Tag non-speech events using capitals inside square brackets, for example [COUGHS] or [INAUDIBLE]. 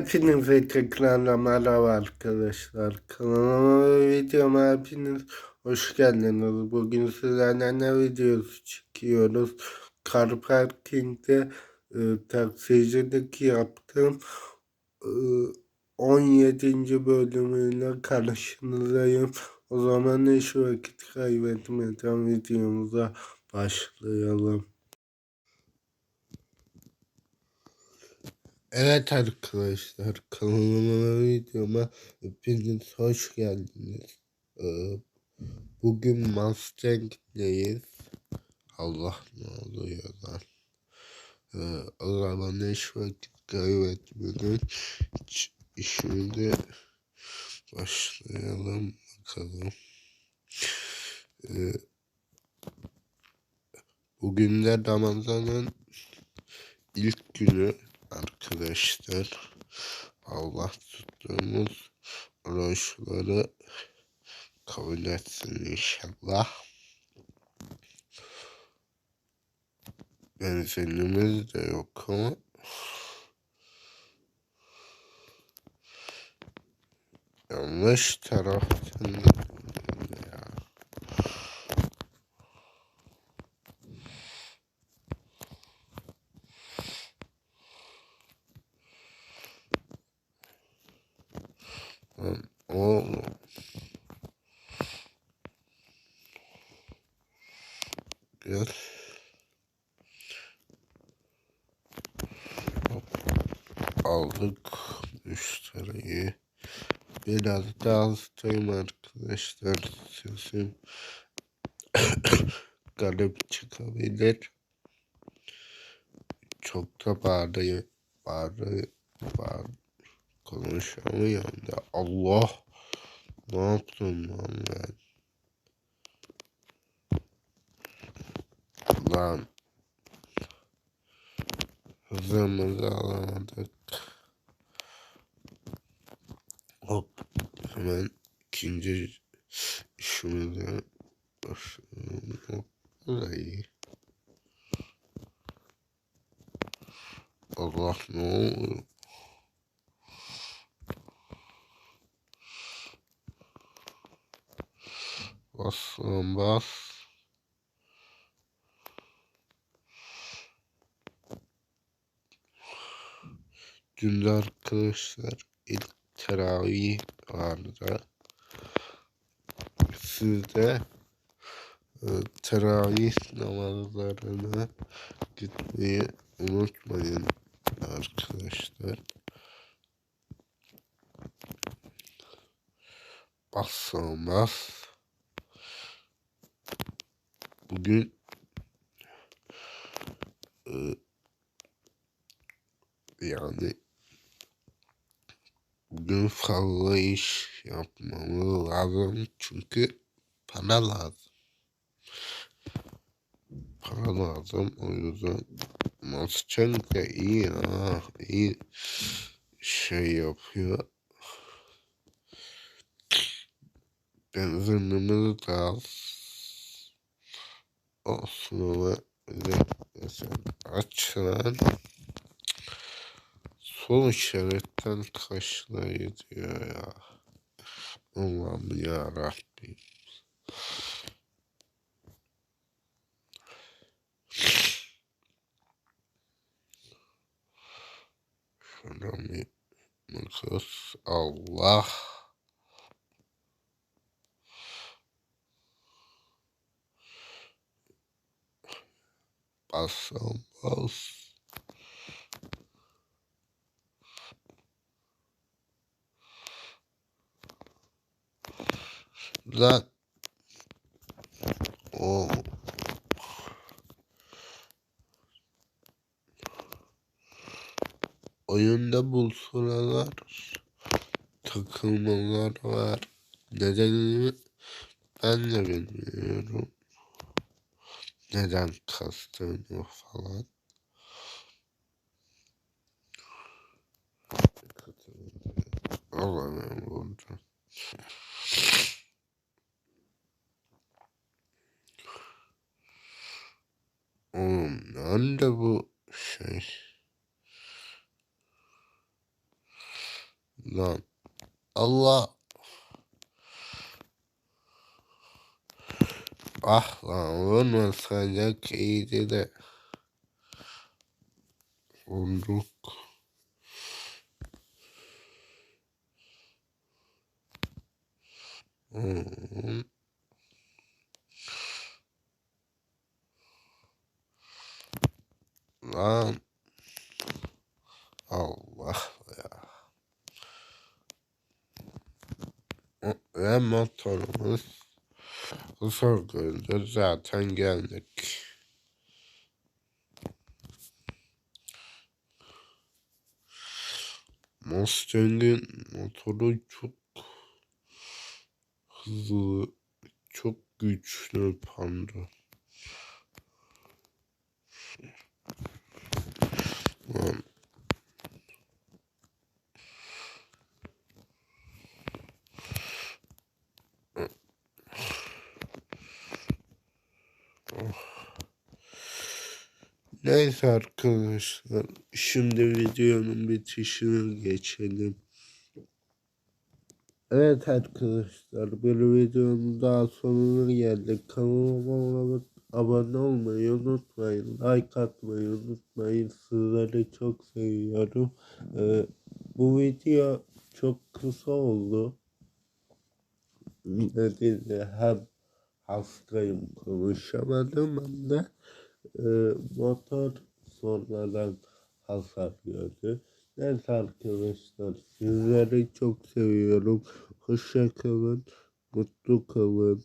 Hepinize tekrarla merhaba arkadaşlar. Kanalıma ve videoma hepiniz hoş geldiniz. Bugün sizlerle ne videosu çekiyoruz? Car Parking'de e, taksicilik yaptım. E, 17. bölümüyle karşınızdayım. O zaman hiç vakit kaybetmeden videomuza başlayalım. Evet arkadaşlar kanalıma videoma hepiniz hoş geldiniz. Ee, bugün Mustang'deyiz. Allah ne oluyor lan. Ee, o zaman hiç vakit kaybetmeden işimize başlayalım bakalım. Ee, bugün de Ramazan'ın ilk günü arkadaşlar. Allah tuttuğumuz oruçları kabul etsin inşallah. Benzinimiz de yok ama yanlış taraftan oğlum. Gel. Hop. Aldık müşteriyi. Biraz daha hastayım arkadaşlar. Sesim [COUGHS] garip çıkabilir. Çok da bağırıyor. Bağırıyor. Bağır. Konuşamıyorum da. Allah. Ne yaptım lan ben? Lan. Hızımızı alamadık. Hop. Hemen ikinci işimize başlayalım. Hop. Burayı. Allah ne oluyor? Bas lan bas. Dün arkadaşlar ilk teravih vardı. Siz de e, teravih namazlarına gitmeyi unutmayın arkadaşlar. Bas bas. Bugün e, yani bugün fazla iş yapmamız lazım çünkü para lazım. Para lazım o yüzden de iyi ha iyi şey yapıyor. Benzinimiz de az. Olsun ama bir de mesela aç lan. Sol işaretten kaçına gidiyor ya. Allah'ım ya Rabbim. Şuradan bir makas. Allah. Bassam bas. Lan. O. Oyunda bu sıralar takılmalar var. Nedenini ben de bilmiyorum. Neden kastığını falan. Allah'ım burada. Oğlum nerede bu şey? Lan. Allah. Ah lan vurmasaydık iyiydi de. Vurduk. Hmm. Lan. Allah ya. Ve motorumuz kısa gündür zaten geldik. Mustang'in motoru çok hızlı, çok güçlü panda. Lan. Neyse arkadaşlar, şimdi videonun bitişine geçelim. Evet arkadaşlar, bir videonun daha sonuna geldik. Kanalıma abone olmayı unutmayın, like atmayı unutmayın. Sizleri çok seviyorum. Ee, bu video çok kısa oldu. Nedeniyle hem hastayım konuşamadım hem de motor sonradan hasar gördü. Neyse arkadaşlar sizleri çok seviyorum. Hoşça kalın, mutlu kalın.